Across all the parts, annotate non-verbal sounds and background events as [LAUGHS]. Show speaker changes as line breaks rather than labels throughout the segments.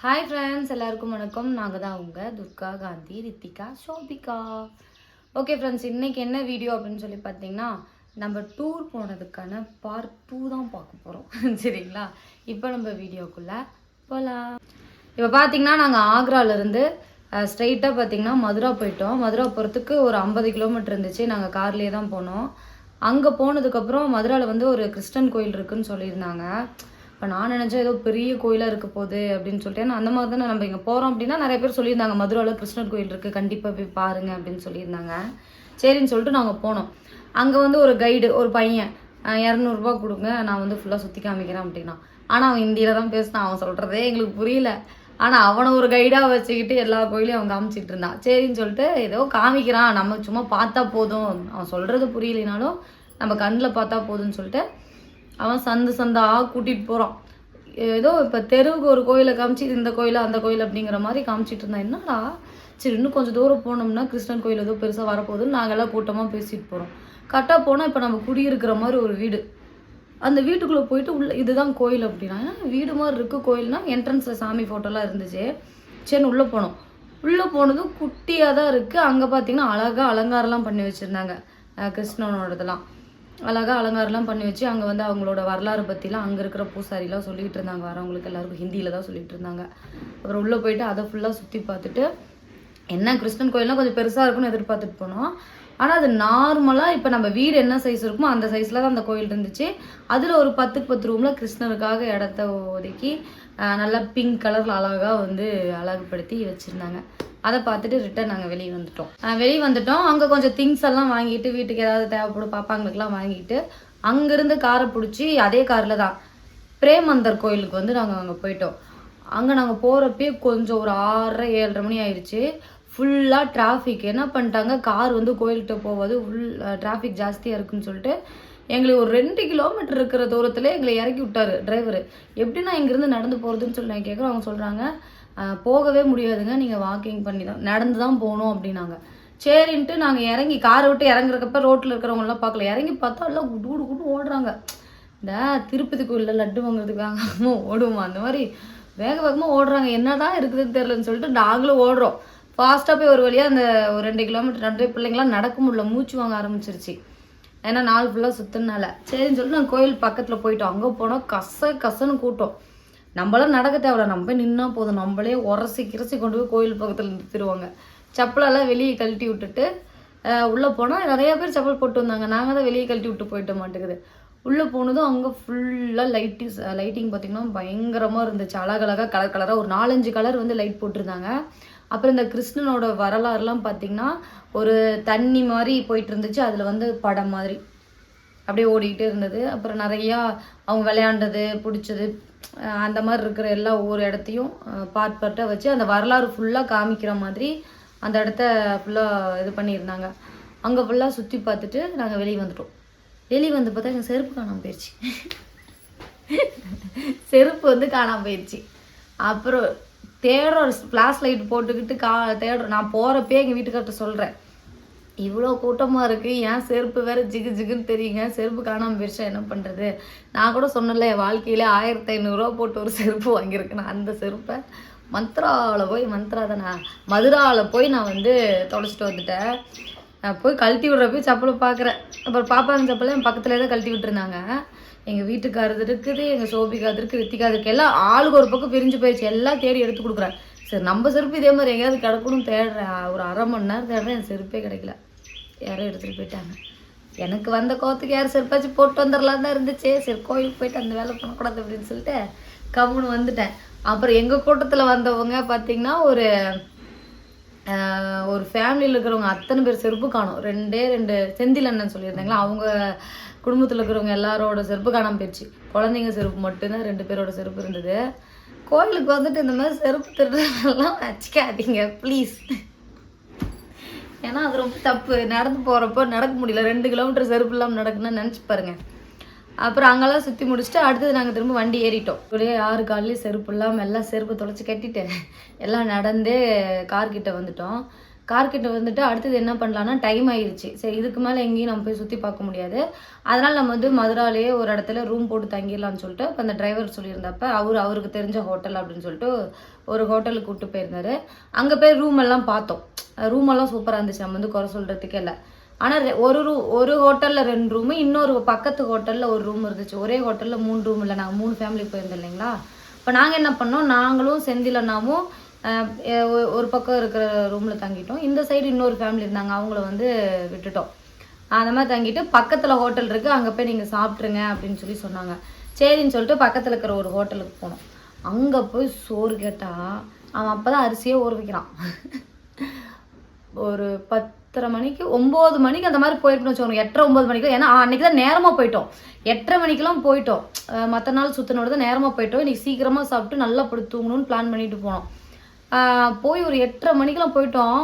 Hi friends எல்லாருக்கும் வணக்கம். நாங்கள் தான் உங்கள் துர்கா காந்தி ரித்திகா ஷோபிகா ஓகே ஃப்ரெண்ட்ஸ் இன்றைக்கி என்ன வீடியோ அப்படின்னு சொல்லி பார்த்தீங்கன்னா நம்ம டூர் போனதுக்கான பார்ட் டூ தான் பார்க்க போகிறோம் [LAUGHS] சரிங்களா? இப்போ நம்ம வீடியோக்குள்ளே போகலாம் இப்போ பார்த்தீங்கன்னா நாங்கள் ஆக்ராலேருந்து ஸ்ட்ரெயிட்டாக பார்த்தீங்கன்னா மதுரா போயிட்டோம். மதுரா போகிறதுக்கு ஒரு ஐம்பது கிலோமீட்டர் இருந்துச்சு. நாங்கள் கார்லேயே தான் போனோம். அங்கே போனதுக்கப்புறம் மதுராவில் வந்து ஒரு கிறிஸ்டன் கோயில் இருக்குன்னு சொல்லியிருந்தாங்க. இப்போ நான் நினச்சேன் ஏதோ பெரிய கோயிலாக இருக்க போகுது அப்படின்னு சொல்லிட்டு ஏன்னா அந்த மாதிரி தானே நம்ம இங்கே போகிறோம் அப்படின்னா நிறைய பேர் சொல்லியிருந்தாங்க மதுராவில் கிருஷ்ணர் கோயில் இருக்குது கண்டிப்பாக போய் பாருங்க அப்படின்னு சொல்லியிருந்தாங்க. சரின்னு சொல்லிட்டு நாங்கள் போனோம். அங்கே வந்து ஒரு கைடு ஒரு பையன் இரநூறுபா கொடுங்க நான் வந்து ஃபுல்லாக சுற்றி காமிக்கிறேன் அப்படின்னா. ஆனால் அவன் ஹிந்தியில் தான் பேசினான் அவன் சொல்கிறதே எங்களுக்கு புரியல. ஆனால் அவனை ஒரு கைடாக வச்சுக்கிட்டு எல்லா கோயிலையும் அவன் காமிச்சிட்டு இருந்தான். சரின்னு சொல்லிட்டு ஏதோ காமிக்கிறான் நம்ம சும்மா பார்த்தா போதும். அவன் சொல்கிறது புரியலைனாலும் நம்ம கண்ணில் பார்த்தா போதும்னு சொல்லிட்டு அவன் சந்து சந்தா கூட்டிகிட்டு போகிறான் ஏதோ இப்போ தெருவுக்கு ஒரு கோயிலை காமிச்சு இந்த கோயில் அந்த கோயில் அப்படிங்கிற மாதிரி காமிச்சிட்டு இருந்தான் என்னடா? சரி இன்னும் கொஞ்சம் தூரம் போனோம்னா கிருஷ்ணன் கோயில் ஏதோ பெருசாக வரப்போகுதுன்னு நாங்கள் எல்லாம் கூட்டமாக பேசிட்டு போகிறோம் கரெக்டாக போனால் இப்போ நம்ம குடியிருக்கிற மாதிரி ஒரு வீடு. அந்த வீட்டுக்குள்ளே போயிட்டு உள்ள இதுதான் கோயில் அப்படின்னா வீடு மாதிரி இருக்குது கோயில்னா என்ட்ரன்ஸில் சாமி ஃபோட்டோலாம் இருந்துச்சு. சரின்னு உள்ளே போனோம். உள்ளே போனதும் குட்டியாக தான் இருக்குது அங்கே பார்த்தீங்கன்னா அழகாக அலங்காரம்லாம் பண்ணி வச்சுருந்தாங்க கிருஷ்ணனோடதெல்லாம். அழகாக அலங்காரம்லாம் பண்ணி வச்சு அங்கே வந்து அவங்களோட வரலாறு பற்றிலாம் அங்கே இருக்கிற பூசாரிலாம் சொல்லிட்டு இருந்தாங்க. வரவங்களுக்கு எல்லாருக்கும் ஹிந்தியில் தான் சொல்லிட்டு இருந்தாங்க. அப்புறம் உள்ளே போயிட்டு அதை ஃபுல்லாக சுற்றி பார்த்துட்டு என்ன கிருஷ்ணன் கோயிலாம் கொஞ்சம் பெருசாக இருக்கும்னு எதிர்பார்த்துட்டு போனோம். ஆனால் அது நார்மலாக இப்போ நம்ம வீடு என்ன சைஸ் இருக்குமோ அந்த சைஸில் தான் அந்த கோயில் இருந்துச்சு. அதில் ஒரு பத்துக்கு பத்து ரூமில் கிருஷ்ணருக்காக இடத்த ஒதுக்கி நல்லா பிங்க் கலரில் அழகாக வந்து அழகுபடுத்தி வச்சுருந்தாங்க. அதை பார்த்துட்டு ரிட்டர்ன் நாங்கள் வெளியே வந்துட்டோம். வெளியே வந்துட்டோம். அங்கே கொஞ்சம் திங்ஸ் எல்லாம் வாங்கிட்டு வீட்டுக்கு ஏதாவது தேவைப்படும் பாப்பாங்களுக்குலாம் வாங்கிட்டு அங்கேருந்து காரை பிடிச்சி அதே காரில் தான் பிரேமந்தர் கோயிலுக்கு வந்து நாங்கள் அங்கே போயிட்டோம். அங்கே நாங்கள் போகிறப்பயே கொஞ்சம் ஒரு ஆறரை ஏழரை மணி ஆயிடுச்சு ஃபுல்லாக டிராஃபிக் என்ன பண்ணிட்டாங்க? கார் வந்து கோயில்கிட்ட போவது ஃபுல் டிராஃபிக் ஜாஸ்தியாக இருக்குன்னு சொல்லிட்டு எங்களை ஒரு ரெண்டு கிலோமீட்டர் இருக்கிற தூரத்தில் எங்களை இறக்கி விட்டாரு டிரைவர் எப்படி நான் இங்கேருந்து நடந்து போகிறதுன்னு சொல்லி நான் கேட்குறேன் அவங்க சொல்கிறாங்க போகவே முடியாதுங்க. நீங்கள் வாக்கிங் பண்ணி தான் நடந்து தான் போகணும் அப்படின்னாங்க. சரின்ட்டு நாங்கள் இறங்கி காரை விட்டு இறங்குறக்கப்ப ரோட்டில் இருக்கிறவங்களாம் பார்க்கல. இறங்கி பார்த்தா எல்லாம் குடு குடு குடு ஓடுறாங்க. இந்த திருப்பதி கோயிலில் லட்டு வாங்குறதுக்காக ஓடுவோமா? அந்த மாதிரி வேக வேகமாக ஓடுறாங்க. என்னதான் இருக்குதுன்னு தெரிலன்னு சொல்லிட்டு நாங்களும் ஓடுறோம். ஃபாஸ்ட்டாக போய் ஒரு வழியாக அந்த ஒரு ரெண்டு கிலோமீட்டர் நடந்து பிள்ளைங்களாம் நடக்க முடியல. மூச்சு வாங்க ஆரம்பிச்சிருச்சு. ஏன்னா நாள் ஃபுல்லாக சுத்தினால சரின்னு சொல்லிட்டு நாங்கள் கோயில் பக்கத்தில் போயிட்டோம். அங்கே போனால் கச கசன்னு கூட்டம். நம்மளாம் நடக்க தேவையில்ல. நம்ம போய் நின்னா போதும். நம்மளே உரசி கிரசி கொண்டு போய் கோயில் பக்கத்தில் நிறுத்திடுவாங்க. செப்பலெல்லாம் வெளியே கழட்டி விட்டுட்டு உள்ளே போனால் நிறையா பேர் செப்பல் போட்டு வந்தாங்க. நாங்கள் தான் வெளியே கழட்டி விட்டு போயிட்ட மாட்டேங்குது. உள்ளே போனதும் அங்கே ஃபுல்லாக லைட்டிங் லைட்டிங் பார்த்திங்கன்னா பயங்கரமாக இருந்துச்சு. அழகழகாக கலர் கலராக ஒரு நாலஞ்சு கலர் வந்து லைட் போட்டிருந்தாங்க. அப்புறம் இந்த கிருஷ்ணனோட வரலாறுலாம் பார்த்திங்கன்னா ஒரு தண்ணி மாதிரி போயிட்டு இருந்துச்சு. அதில் வந்து படம் மாதிரி. அப்படியே ஓடிக்கிட்டே இருந்தது. அப்புறம் நிறையா அவங்க விளையாண்டது பிடிச்சது அந்த மாதிரி இருக்கிற எல்லா ஒவ்வொரு இடத்தையும் பார்ட் பார்ட்டாக வச்சு அந்த வரலாறு ஃபுல்லாக காமிக்கிற மாதிரி அந்த இடத்த ஃபுல்லாக இது பண்ணியிருந்தாங்க. அங்கே ஃபுல்லாக சுற்றி பார்த்துட்டு நாங்கள் வெளியே வந்துட்டோம். வெளியே வந்து பார்த்தா எங்கள் செருப்பு காணாமல் போயிடுச்சு செருப்பு வந்து காணாமல் போயிடுச்சு அப்புறம் தேடுறோம் ஃப்ளாஷ் லைட் போட்டுக்கிட்டு கா தேடுறோம் நான் போகிறப்பே எங்கள் வீட்டுக்கார்ட்ட சொல்கிறேன் இவ்வளோ கூட்டமாக இருக்குது ஏன் செருப்பு வேறு ஜிகு ஜிகுன்னு தெரியுங்க. செருப்பு காணாமல் போயிடுச்சா என்ன பண்ணுறது நான் கூட சொன்னல என் வாழ்க்கையில ஆயிரத்தி ஐநூறுரூவா போட்டு ஒரு செருப்பு வாங்கியிருக்கேன். அந்த செருப்பை மந்த்ராவில் போய் மந்த்ரா தானே மதுராவில் போய் நான் வந்து தொலைச்சிட்டு வந்துட்டேன். நான் போய் கழட்டி விடுறப்ப செப்பலை பார்க்குறேன். அப்புறம் பாப்பாங்க சப்பலை என் பக்கத்துலேயே தான் கழட்டி விட்டுருந்தாங்க. எங்கள் வீட்டுக்காரது இருக்குது எங்கள் சோபிக்காது இருக்குது வித்திக்காது இருக்குது. எல்லாம் ஆளுக்கு ஒரு பக்கம் பிரிஞ்சு போயிடுச்சு எல்லாம் தேடி எடுத்து கொடுக்குறேன். சரி நம்ம செருப்பு இதே மாதிரி எங்கேயாவது கிடக்கணும் தேடுறேன். ஒரு அரை மணி நேரம் தேடுறேன். என் செருப்பே கிடைக்கல. யாரோ எடுத்துகிட்டு போயிட்டாங்க. எனக்கு வந்த கோத்துக்கு யார் செருப்பாச்சும் போட்டு வந்துடலாம் தான் இருந்துச்சு. சரி கோயிலுக்கு போயிட்டு அந்த வேலை பண்ணக்கூடாது அப்படின்னு சொல்லிட்டு கம்முன்னு வந்துட்டேன். அப்புறம் எங்கள் கூட்டத்தில் வந்தவங்க பார்த்தீங்கன்னா ஒரு ஒரு ஃபேமிலியில் இருக்கிறவங்க அத்தனை பேர் செருப்பு காணும். ரெண்டே ரெண்டு செந்தில் அண்ணன் சொல்லியிருந்தாங்களா? அவங்க குடும்பத்தில் இருக்கிறவங்க எல்லாரோட செருப்பு காணாமல் போயிடுச்சு. குழந்தைங்க செருப்பு மட்டும்தான் ரெண்டு பேரோட செருப்பு இருந்தது. கோயிலுக்கு வந்துட்டு இந்த மாதிரி செருப்பு திருடுறதெல்லாம் வச்சுக்காதீங்க ப்ளீஸ் ஏன்னா அது ரொம்ப தப்பு. நடந்து போகிறப்போ நடக்க முடியல. ரெண்டு கிலோமீட்டர் செருப்பு இல்லாமல் நடக்குன்னு நினச்சி பாருங்க. அப்புறம் அங்கெல்லாம் சுற்றி முடிச்சுட்டு அடுத்தது நாங்கள் திரும்ப வண்டி ஏறிட்டோம். ஒரே ஆறு கால்லேயும் செருப்பு இல்லாமல் எல்லாம் செருப்பு தொலைச்சி கட்டிட்டு எல்லாம் நடந்தே கார்கிட்ட வந்துட்டோம். கார் கிட்ட வந்துட்டு அடுத்தது என்ன பண்ணலான்னா டைம் ஆயிடுச்சு சரி இதுக்கு மேலே எங்கேயும் நம்ம போய் சுற்றி பார்க்க முடியாது. அதனால் நம்ம வந்து மதுராலேயே ஒரு இடத்துல ரூம் போட்டு தங்கிடலாம்னு சொல்லிட்டு இப்போ அந்த டிரைவர் சொல்லியிருந்தப்ப அவர் அவருக்கு தெரிஞ்ச ஹோட்டல் அப்படின்னு சொல்லிட்டு ஒரு ஹோட்டலுக்கு கூப்பிட்டு போயிருந்தாரு. அங்கே போய் ரூம் எல்லாம் பார்த்தோம். ரூம் எல்லாம் சூப்பராக இருந்துச்சு. நம்ம வந்து குறை சொல்கிறதுக்கே இல்லை. ஆனால் ஒரு ரூ ஒரு ஹோட்டலில் ரெண்டு ரூமு இன்னொரு பக்கத்து ஹோட்டலில் ஒரு ரூம் இருந்துச்சு. ஒரே ஹோட்டலில் மூணு ரூம் இல்லை. நாங்கள் மூணு ஃபேமிலி போயிருந்தோம் இல்லைங்களா? இப்போ நாங்கள் என்ன பண்ணோம்? நாங்களும் செந்திலனாவும் ஒரு பக்கம் இருக்கிற ரூமில் தங்கிட்டோம். இந்த சைடு இன்னொரு ஃபேமிலி இருந்தாங்க. அவங்கள வந்து விட்டுட்டோம். அந்த மாதிரி தங்கிட்டு பக்கத்தில் ஹோட்டல் இருக்குது அங்கே போய் நீங்கள் சாப்பிட்ருங்க அப்படின்னு சொல்லி சொன்னாங்க. சரின்னு சொல்லிட்டு பக்கத்தில் இருக்கிற ஒரு ஹோட்டலுக்கு போனோம். அங்கே போய் சோறு கேட்டால் அவன் அப்போ தான் அரிசியே ஊற வைக்கிறான். ஒரு பத்தரை மணிக்கு ஒம்பது மணிக்கு அந்த மாதிரி போயிருக்கணும் வச்சுக்கோங்க. எட்டரை ஒம்பது மணிக்கு ஏன்னா அன்னைக்கு தான் நேரமாக போயிட்டோம். எட்டரை மணிக்கெல்லாம் போயிட்டோம். மற்ற நாள் சுற்றினோட தான் நேரமாக போயிட்டோம். இன்றைக்கி சீக்கிரமாக சாப்பிட்டு நல்லா படுத்து தூங்கணும்னு பிளான் பண்ணிட்டு போனோம். போய் ஒரு எட்டரை மணிக்கெலாம் போயிட்டோம்.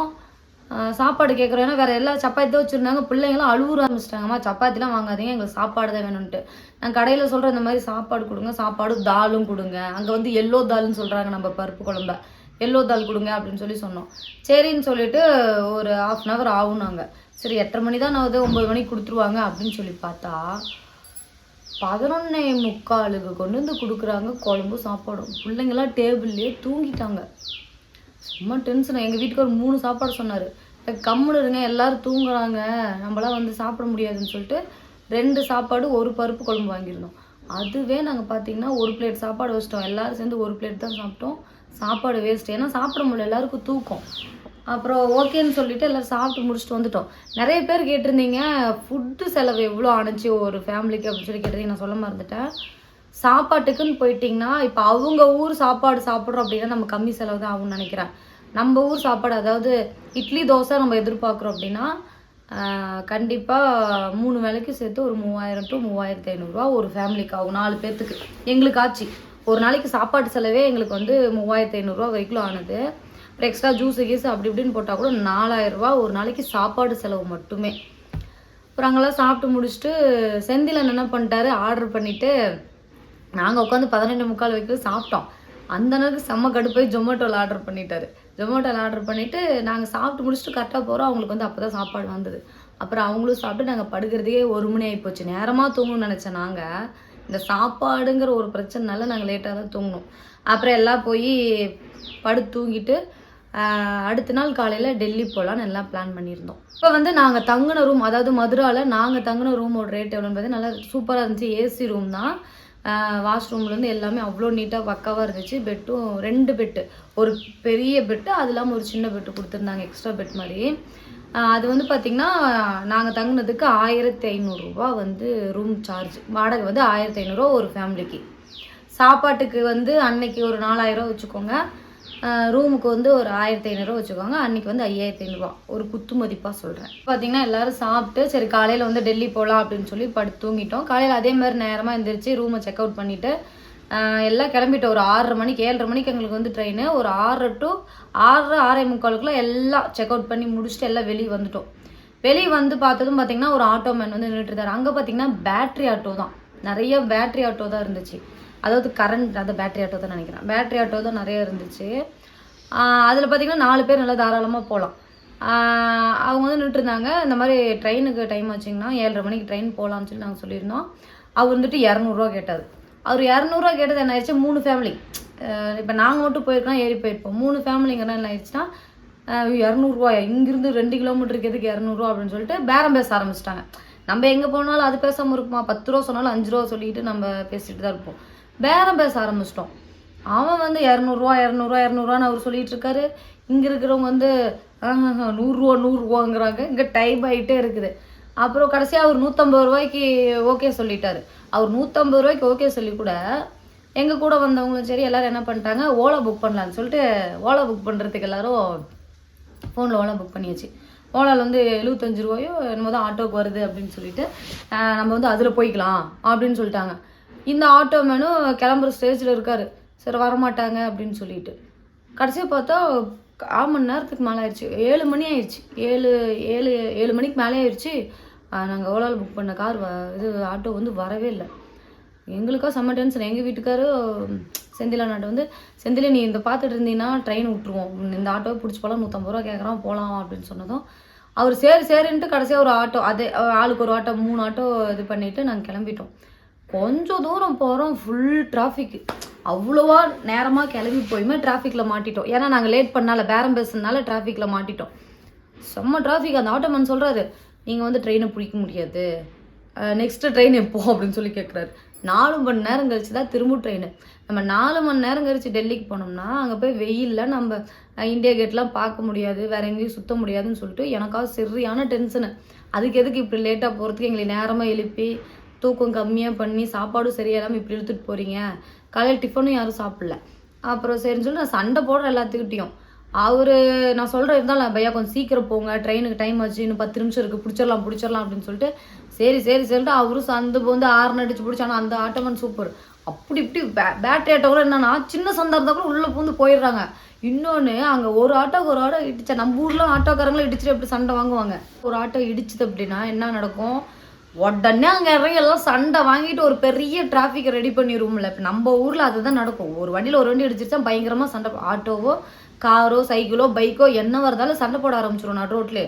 சாப்பாடு கேட்குறோம் ஏன்னா வேறு எல்லா சப்பாத்தி தான் வச்சுருந்தாங்க. பிள்ளைங்களாம் அழுவுற ஆரம்பிச்சிட்டாங்கம்மா சப்பாத்திலாம் வாங்காதீங்க. எங்களுக்கு சாப்பாடு தான் வேணும்ன்ட்டு. நான் கடையில் சொல்கிறேன் இந்த மாதிரி சாப்பாடு கொடுங்க. சாப்பாடு தாலும் கொடுங்க. அங்கே வந்து எல்லோ தால்னு சொல்கிறாங்க நம்ம பருப்பு குழம்ப. எல்லோ தால் கொடுங்க அப்படின்னு சொல்லி சொன்னோம். சரின்னு சொல்லிட்டு ஒரு ஆஃப் அன் ஹவர் நாங்கள் சரி எட்டரை மணி தான் ஆகுது. ஒம்பது மணிக்கு கொடுத்துருவாங்க அப்படின்னு சொல்லி பார்த்தா பதினொன்னே முக்காலுக்கு கொண்டு வந்து கொடுக்குறாங்க குழம்பு சாப்பாடும். பிள்ளைங்களாம் டேபிள்லேயே தூங்கிட்டாங்க. சும்மா டென்ஷன் எங்கள் வீட்டுக்கு ஒரு மூணு சாப்பாடு சொன்னார். கம்முன்னு இருங்க எல்லாரும் தூங்குறாங்க. நம்மளாம் வந்து சாப்பிட முடியாதுன்னு சொல்லிட்டு ரெண்டு சாப்பாடு ஒரு பருப்பு குழம்பு வாங்கியிருந்தோம். அதுவே நாங்கள் பார்த்தீங்கன்னா ஒரு பிளேட் சாப்பாடு வச்சிட்டோம். எல்லோரும் சேர்ந்து ஒரு பிளேட் தான் சாப்பிட்டோம். சாப்பாடு வேஸ்ட் ஏன்னா சாப்பிட முடியல எல்லாருக்கும் தூக்கம். அப்புறம் ஓகேன்னு சொல்லிட்டு எல்லோரும் சாப்பிட்டு முடிச்சுட்டு வந்துட்டோம். நிறைய பேர் கேட்டிருந்தீங்க ஃபுட்டு செலவு எவ்வளோ அணைச்சி ஒரு ஃபேமிலிக்கு அப்படின்னு சொல்லி கேட்டிருந்தீங்க. நான் சொல்ல மறந்துட்டேன். சாப்பாட்டுக்குன்னு போயிட்டிங்கன்னா இப்போ அவங்க ஊர் சாப்பாடு சாப்பிட்றோம் அப்படின்னா நம்ம கம்மி செலவு தான் ஆகும்னு நினைக்கிறேன். நம்ம ஊர் சாப்பாடு அதாவது இட்லி தோசை நம்ம எதிர்பார்க்குறோம் அப்படின்னா கண்டிப்பாக மூணு வேலைக்கு சேர்த்து ஒரு மூவாயிரம் டு மூவாயிரத்து ஐநூறுரூவா ஒரு ஃபேமிலிக்கு ஆகும் நாலு பேர்த்துக்கு. எங்களுக்கு ஆச்சு. ஒரு நாளைக்கு சாப்பாட்டு செலவே எங்களுக்கு வந்து மூவாயிரத்தி ஐநூறுரூவா வரைக்கும் ஆனது. அப்புறம் எக்ஸ்ட்ரா ஜூஸு கீஸு அப்படி இப்படின்னு போட்டால் கூட நாலாயிரரூவா ஒரு நாளைக்கு சாப்பாடு செலவு மட்டுமே. அப்புறம் அங்கெல்லாம் சாப்பிட்டு முடிச்சுட்டு செந்திலன் என்ன பண்ணிட்டாரு? ஆர்டர் பண்ணிவிட்டு நாங்கள் உட்காந்து பதினெண்டு முக்கால் வரைக்கும் சாப்பிட்டோம். அந்த அளவுக்கு செம்ம கடுப்பாய் ஜொமேட்டோவில் ஆர்டர் பண்ணிட்டாரு. ஜொமேட்டோவில் ஆர்டர் பண்ணிவிட்டு நாங்கள் சாப்பிட்டு முடிச்சுட்டு கரெக்டாக போகிறோம் அவங்களுக்கு வந்து அப்போ தான் சாப்பாடு வந்தது. அப்புறம் அவங்களும் சாப்பிட்டு நாங்கள் படுக்கிறதுக்கே ஒரு மணி ஆகி போச்சு. நேரமாக தூங்கணும்னு நினச்சேன் நாங்கள் இந்த சாப்பாடுங்கிற ஒரு பிரச்சனைனால நாங்கள் லேட்டாக தான் தூங்கினோம் அப்புறம் எல்லாம் போய் படுத்து தூங்கிட்டு அடுத்த நாள் காலையில் டெல்லி போகலான்னு எல்லாம் பிளான் பண்ணியிருந்தோம். இப்போ வந்து நாங்கள் தங்கின ரூம் அதாவது மதுராவில் நாங்கள் தங்கின ரூமோட ரேட் எவ்வளோன்னு பார்த்தீங்கன்னா நல்லா சூப்பராக இருந்துச்சு. ஏசி ரூம் தான். வாஷ்ரூம்லேருந்து எல்லாமே அவ்வளோ நீட்டாக பக்காவாக இருந்துச்சு. பெட்டும் ரெண்டு பெட்டு. ஒரு பெரிய பெட்டு அது இல்லாமல் ஒரு சின்ன பெட்டு கொடுத்துருந்தாங்க எக்ஸ்ட்ரா பெட் மாதிரி. அது வந்து பார்த்திங்கன்னா நாங்கள் தங்கினதுக்கு ஆயிரத்தி ஐநூறுரூவா வந்து ரூம் சார்ஜ் வாடகை வந்து ஆயிரத்தி ஐநூறுரூவா ஒரு ஃபேமிலிக்கு சாப்பாட்டுக்கு வந்து அன்னைக்கு ஒரு நாலாயிரம் வச்சுக்கோங்க. ரூமுக்கு வந்து ஒரு ஆயிரத்தி ஐநூறுரூவா வச்சுக்கோங்க. அன்றைக்கி வந்து ஐயாயிரத்தி ஐநூறுரூவா ஒரு குத்து மதிப்பாக சொல்கிறேன் பார்த்தீங்கன்னா எல்லாரும் சாப்பிட்டு சரி காலையில் வந்து டெல்லி போகலாம் அப்படின்னு சொல்லி படுத்து தூங்கிட்டோம். காலையில் அதே மாதிரி நேரமாக எழுந்திரிச்சு ரூமை செக் அவுட் பண்ணிவிட்டு எல்லாம் கிளம்பிட்டோம். ஒரு ஆறரை மணிக்கு ஏழரை மணிக்கு எங்களுக்கு வந்து ட்ரெயின் ஒரு ஆறரை டு ஆறரை ஆறரை முக்காலுக்குள்ளே எல்லாம் செக் அவுட் பண்ணி முடிச்சுட்டு எல்லாம் வெளியே வந்துட்டோம். வெளியே வந்து பார்த்ததும் பார்த்தீங்கன்னா ஒரு ஆட்டோ மேன் வந்து நின்றுட்டு இருந்தார். அங்கே பார்த்தீங்கன்னா பேட்ரி ஆட்டோ தான். நிறைய பேட்ரி ஆட்டோ தான் இருந்துச்சு. அதாவது கரண்ட் அந்த பேட்டரி ஆட்டோ தான் நினைக்கிறேன். பேட்டரி ஆட்டோ தான் நிறைய இருந்துச்சு. அதில் பார்த்தீங்கன்னா நாலு பேர் நல்லா தாராளமாக போகலாம் அவங்க வந்து நின்றுருந்தாங்க இந்த மாதிரி ட்ரெயினுக்கு டைம் ஆச்சுங்கன்னா ஏழரை மணிக்கு ட்ரெயின் போகலான்னு சொல்லி நாங்கள் சொல்லியிருந்தோம். அவர் வந்துட்டு இரநூறுவா கேட்டார். அவர் இரநூறுவா கேட்டது என்ன ஆயிடுச்சு? மூணு ஃபேமிலி இப்போ நாங்கள் மட்டும் போயிருக்கோம் ஏறி போயிருப்போம். மூணு ஃபேமிலிங்கன்னா என்ன ஆயிடுச்சுன்னா இரநூறுவா. இங்கிருந்து ரெண்டு கிலோமீட்டருக்கு எதுக்கு இரநூறுவா அப்படின்னு சொல்லிட்டு பேரம் பேச ஆரம்பிச்சிட்டாங்க. நம்ம எங்கே போனாலும் அது பேசாமல் இருக்குமா? பத்து ரூபா சொன்னாலும் அஞ்சு ரூபா சொல்லிட்டு நம்ம பேசிட்டு தான் இருப்போம். பேரம் பேச ஆரம்பிச்சிட்டோம். அவன் வந்து இரநூறுவா இரநூறுவா இரநூறுவான்னு அவர் சொல்லிட்டு இருக்காரு. இங்கே இருக்கிறவங்க வந்து நூறுரூவா நூறுரூவாங்கிறாங்க. இங்கே டைம் ஆகிட்டே இருக்குது. அப்புறம் கடைசியாக அவர் நூற்றம்பது ரூபாய்க்கு ஓகே சொல்லிட்டாரு. அவர் நூற்றம்பது ரூபாய்க்கு ஓகே சொல்லி கூட எங்கள் கூட வந்தவங்களும் சரி எல்லோரும் என்ன பண்ணிட்டாங்க? ஓலா புக் பண்ணலான்னு சொல்லிட்டு ஓலா புக் பண்ணுறதுக்கு எல்லாரும் ஃபோனில் ஓலா புக் பண்ணியாச்சு. ஓலாவில் வந்து எழுபத்தஞ்சு ரூபாயோ என்னமோ தான் ஆட்டோக்கு வருது அப்படின்னு சொல்லிட்டு நம்ம வந்து அதில் போய்க்கலாம் அப்படின்னு சொல்லிட்டாங்க. இந்த ஆட்டோ மேனும் கிளம்புற ஸ்டேஜில் இருக்காரு. சரி வரமாட்டாங்க அப்படின்னு சொல்லிட்டு. கடைசியாக பார்த்தா ஆறு மணி நேரத்துக்கு மேலே ஆயிடுச்சு. ஏழு மணி ஆயிடுச்சு. ஏழு ஏழு ஏழு மணிக்கு மேலே ஆயிடுச்சு. நாங்கள் ஓலாவில் புக் பண்ண கார் வ இது ஆட்டோ வந்து வரவே இல்லை. எங்களுக்கா செம்ம டென்ஷன் எங்கள் வீட்டுக்காரும் செந்திலா அண்ணாட்ட வந்து செந்தில நீ இந்த பார்த்துட்டு இருந்தீங்கன்னா ட்ரெயின் விட்டுருவோம். இந்த ஆட்டோவை பிடிச்சி போகலாம் நூற்றம்பது ரூபா கேட்குறான் போகலாம் அப்படின்னு சொன்னதும் அவர் சரி சரின்ட்டு கடைசியாக ஒரு ஆட்டோ அதே ஆளுக்கு ஒரு ஆட்டோ மூணு ஆட்டோ இது பண்ணிவிட்டு நாங்கள் கிளம்பிட்டோம். கொஞ்சம் தூரம் போகிறோம் ஃபுல் டிராஃபிக் அவ்வளோவா நேரமாக கிளம்பி போயுமே டிராஃபிக்கில் மாட்டிட்டோம். ஏன்னா நாங்கள் லேட் பண்ணால பேரம் பேசுனால டிராஃபிக்கில் மாட்டிட்டோம். செம்ம டிராஃபிக் அந்த ஆட்டோமேன் சொல்கிறாரு நீங்கள் வந்து ட்ரெயினை பிடிக்க முடியாது. நெக்ஸ்ட்டு ட்ரெயின் எப்போ அப்படின்னு சொல்லி கேட்குறாரு நாலு மணி நேரம் கழிச்சு தான் திரும்ப ட்ரெயின் நம்ம நாலு மணி நேரம் கழிச்சு டெல்லிக்கு போனோம்னா அங்கே போய் வெயிலில் நம்ம இந்தியா கேட்லாம் பார்க்க முடியாது வேற எங்கேயும் சுத்த முடியாதுன்னு சொல்லிட்டு எனக்காக சரியான டென்ஷனு அதுக்கு எதுக்கு இப்படி லேட்டாக போகிறதுக்கு எங்களை நேரமாக எழுப்பி தூக்கம் கம்மியாக பண்ணி சாப்பாடும் சரியா இல்லாமல் இப்படி இழுத்துட்டு போகிறீங்க காலையில் டிஃபனும் யாரும் சாப்பிடல. அப்புறம் சரின்னு சொல்லி நான் சண்டை போடுற எல்லாத்துக்கிட்டையும். அவர் நான் சொல்கிறேன் இருந்தாலும் பையா கொஞ்சம் சீக்கிரம் போங்க. ட்ரெயினுக்கு டைம் ஆச்சு. இன்னும் பத்து நிமிஷம் இருக்குது பிடிச்சிடலாம் பிடிச்சிடலாம் அப்படின்னு சொல்லிட்டு சரி சரி சொல்லிட்டு அவரும் சந்து போந்து ஆறுனு அடிச்சு பிடிச்சானா அந்த ஆட்டோமன் சூப்பர் அப்படி இப்படி பே பேட்டரி ஆட்டோ கூட என்னன்னா சின்ன சந்தா இருந்தால் கூட உள்ளே பூந்து போயிடுறாங்க. இன்னொன்று அங்கே ஒரு ஆட்டோக்கு ஒரு ஆட்டோ இடிச்சா நம்ம ஊரில் ஆட்டோக்காரங்களும் இடிச்சுட்டு எப்படி சண்டை வாங்குவாங்க? ஒரு ஆட்டோ இடிச்சுது அப்படின்னா என்ன நடக்கும்? உடனே அங்கே இறங்கி எல்லாம் சண்டை வாங்கிட்டு ஒரு பெரிய டிராஃபிக் ரெடி பண்ணிடுவோம்ல இப்போ நம்ம ஊரில் அதுதான் நடக்கும். ஒரு வண்டியில் ஒரு வண்டி இடிச்சிருச்சா பயங்கரமாக சண்டை. ஆட்டோவோ காரோ சைக்கிளோ பைக்கோ என்ன வருதாலும் சண்டை போட ஆரம்பிச்சிடும் நடு ரோட்லேயே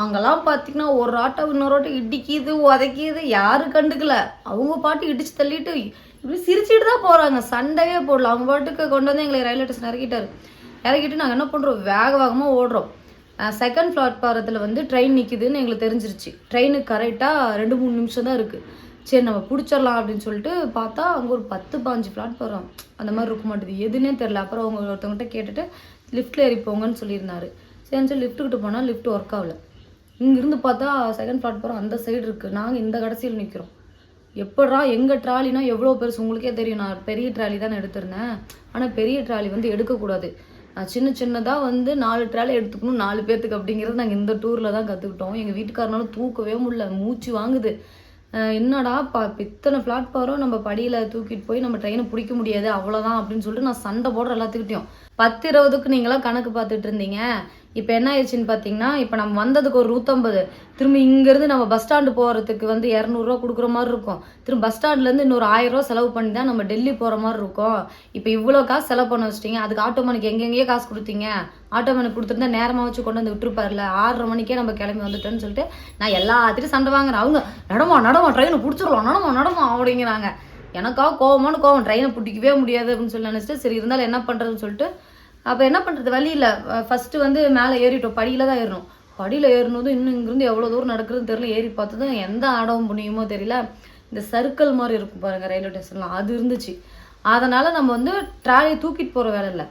அங்கெல்லாம் பார்த்தீங்கன்னா ஒரு ஆட்டோ இன்னொரு ஆட்டோ இடிக்குது உதைக்கிது யாரும் கண்டுக்கல. அவங்க பாட்டு இடிச்சு தள்ளிட்டு இப்படி சிரிச்சிட்டு தான் போகிறாங்க சண்டையே போடல. அவங்க பாட்டுக்கு கொண்டு வந்து எங்களை ரயில்வே ஸ்டேஷன் இறக்கிட்டாரு. இறக்கிட்டு நாங்கள் என்ன பண்ணுறோம் வேக வேகமாக ஓடுறோம். செகண்ட் பிளாட்பாரத்தில் வந்து ட்ரெயின் நிற்கிதுன்னு எங்களுக்கு தெரிஞ்சிருச்சு. ட்ரெயினுக்கு கரெக்டாக ரெண்டு மூணு நிமிஷம் தான் இருக்குது சரி நம்ம பிடிச்சிடலாம் அப்படின்னு சொல்லிட்டு பார்த்தா அங்கே ஒரு பத்து பாஞ்சு பிளாட்ஃபாரம் அந்த மாதிரி இருக்க மாட்டேது. எதுன்னே தெரில அப்புறம் அவங்க ஒருத்தவங்ககிட்ட கேட்டுட்டு லிஃப்ட்டில் ஏறி போங்கன்னு சொல்லியிருந்தாரு. சரி சொல்லி லிஃப்ட்டுக்கிட்ட போனால் லிஃப்ட் ஒர்க் ஆகல. இங்கேருந்து பார்த்தா செகண்ட் பிளாட்ஃபாரம் அந்த சைடு இருக்குது நாங்கள் இந்த கடைசியில் நிற்கிறோம் எப்படா எங்கள் ட்ராலினா எவ்வளோ பெருசு? உங்களுக்கே தெரியும். நான் பெரிய ட்ராலி தான் எடுத்திருந்தேன். ஆனால் பெரிய ட்ராலி வந்து எடுக்கக்கூடாது. சின்ன சின்னதாக வந்து நாலு ட்ராலி எடுத்துக்கணும் நாலு பேர்த்துக்கு அப்படிங்கிறது நாங்கள் இந்த டூரில் தான் கற்றுக்கிட்டோம் எங்கள் வீட்டுக்காரனால தூக்கவே முடியல மூச்சு வாங்குது. என்னடா பா இத்தனை பிளாட்ஃபாரம் நம்ம படியில் தூக்கிட்டு போய் நம்ம ட்ரெயினை பிடிக்க முடியாது அவ்வளோதான் அப்படின்னு சொல்லிட்டு நான் சண்டை போடுற எல்லாத்துக்கிட்டையும். பத்து இருபதுக்கு நீங்களாம் கணக்கு பார்த்துட்டு இருந்தீங்க. இப்போ என்ன ஆயிடுச்சுன்னு பார்த்தீங்கன்னா இப்போ நம்ம வந்ததுக்கு ஒரு நூற்றம்பது திரும்ப இங்கேருந்து நம்ம பஸ் ஸ்டாண்டு போகிறதுக்கு வந்து இரநூறுவா கொடுக்குற மாதிரி இருக்கும். திரும்ப பஸ் ஸ்டாண்ட்லேருந்து இன்னொரு ஆயிரம் ரூபா செலவு பண்ணி தான் நம்ம டெல்லி போகிற மாதிரி இருக்கும். இப்போ இவ்வளோ காசு செலவு பண்ண வச்சிட்டிங்க. அதுக்கு ஆட்டோமேனுக்கு எங்கெங்கேயே காசு கொடுத்தீங்க. ஆட்டோமேனுக்கு கொடுத்துருந்தா நேரமாக வச்சு கொண்டு வந்து விட்டுருப்பார்ல. ஆறரை மணிக்கே நம்ம கிளம்பி வந்துட்டோன்னு சொல்லிட்டு நான் எல்லாத்திட்டையும் சண்டை வாங்குறேன். அவங்க நடமா நடமா ட்ரெயினை பிடிச்சிடலாம். நடமா நடமா அப்படிங்கிறாங்க. எனக்கா கோவமான கோவம். ட்ரெயினை பிடிக்கவே முடியாது அப்படின்னு சொல்லி நினச்சிட்டு சரி இருந்தாலும் என்ன பண்ணுறதுன்னு சொல்லிட்டு அப்போ என்ன பண்ணுறது வழி இல்லை ஃபஸ்ட்டு வந்து மேலே ஏறிட்டோம். படியில் தான் ஏறணும். படியில் ஏறினதும் இன்னும் இங்கேருந்து எவ்வளோ தூரம் நடக்குதுன்னு தெரியல. ஏறி பார்த்ததும் எந்த ஆடவும் புண்ணியமோ தெரியல. இந்த சர்க்கிள் மாதிரி இருக்கும் பாருங்கள் ரயில்வே ஸ்டேஷன்லாம் அது இருந்துச்சு. அதனால் நம்ம வந்து ட்ராலியை தூக்கிட்டு போகிற வேலை இல்லை.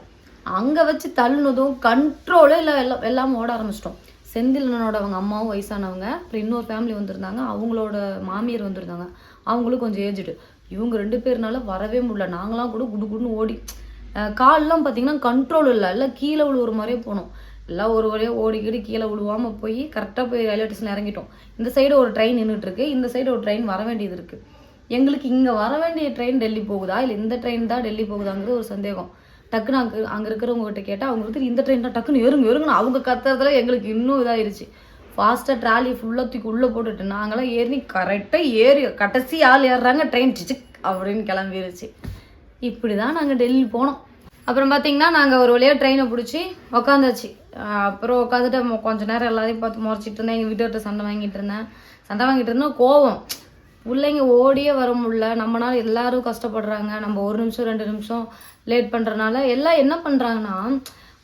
அங்கே வச்சு தள்ளுனதும் கண்ட்ரோலே இல்லை எல்லாம் எல்லாமே ஓட ஆரம்பிச்சிட்டோம். செந்திலனோட அவங்க அம்மாவும் வயசானவங்க. அப்புறம் இன்னொரு ஃபேமிலி வந்திருந்தாங்க. அவங்களோட மாமியார் வந்திருந்தாங்க. அவங்களும் கொஞ்சம் ஏஜ்டு இவங்க ரெண்டு பேர்னால வரவே முடியல. நாங்களாம் கூட குடு குடுன்னு ஓடி கால்லாம் பார்த்தீங்கன்னா கண்ட்ரோல் இல்லை. எல்லாம் கீழே விழுவுற மாதிரியே போனோம் எல்லாம் ஒரு வழியாக ஓடிக்கிட்டு கீழே விழுவாமல் போய் கரெக்டாக போய் ரயில்வே ஸ்டேஷன் இறங்கிட்டோம். இந்த சைடு ஒரு ட்ரெயின் நின்றுட்டுருக்கு இந்த சைடு ஒரு ட்ரெயின் வர வேண்டியது இருக்குது எங்களுக்கு இங்கே வர வேண்டிய ட்ரெயின் டெல்லி போகுதா? இல்லை இந்த ட்ரெயின் தான் டெல்லி போகுதாங்கிறது ஒரு சந்தேகம். டக்குன்னு அங்கே அங்கே இருக்கிறவங்ககிட்ட கேட்டால் அவங்க வந்து இந்த ட்ரெயின் தான் டக்குன்னு ஏறுங்க ஏறுங்கன்னு அவங்க கத்துறதுல எங்களுக்கு இன்னும் இதாகிருச்சு ஃபாஸ்ட்டாக ட்ராலி ஃபுல்லாக தூக்கி உள்ளே போட்டுட்டு நாங்களாம் ஏறி கரெக்டாக ஏறி கடைசி ஆள் ஏறுறாங்க ட்ரெயின் சிச்சிக் அப்படின்னு கிளம்பிருச்சு. இப்படி தான் நாங்கள் டெல்லி போனோம். அப்புறம் பார்த்தீங்கன்னா நாங்கள் ஒரு வழியாக ட்ரெயினை பிடிச்சி உக்காந்தாச்சு. அப்புறம் உட்காந்துட்டு கொஞ்சம் நேரம் எல்லாத்தையும் பார்த்து முறைச்சிட்டு இருந்தேன். எங்கள் வீட்டுக்கிட்ட சண்டை வாங்கிட்டு இருந்தேன். சண்டை வாங்கிட்டு இருந்தோம் கோவம். பிள்ளைங்க ஓடியே வர முடியல. நம்மனால எல்லாரும் கஷ்டப்படுறாங்க. நம்ம ஒரு நிமிஷம் ரெண்டு நிமிஷம் லேட் பண்ணுறனால எல்லாம் என்ன பண்ணுறாங்கன்னா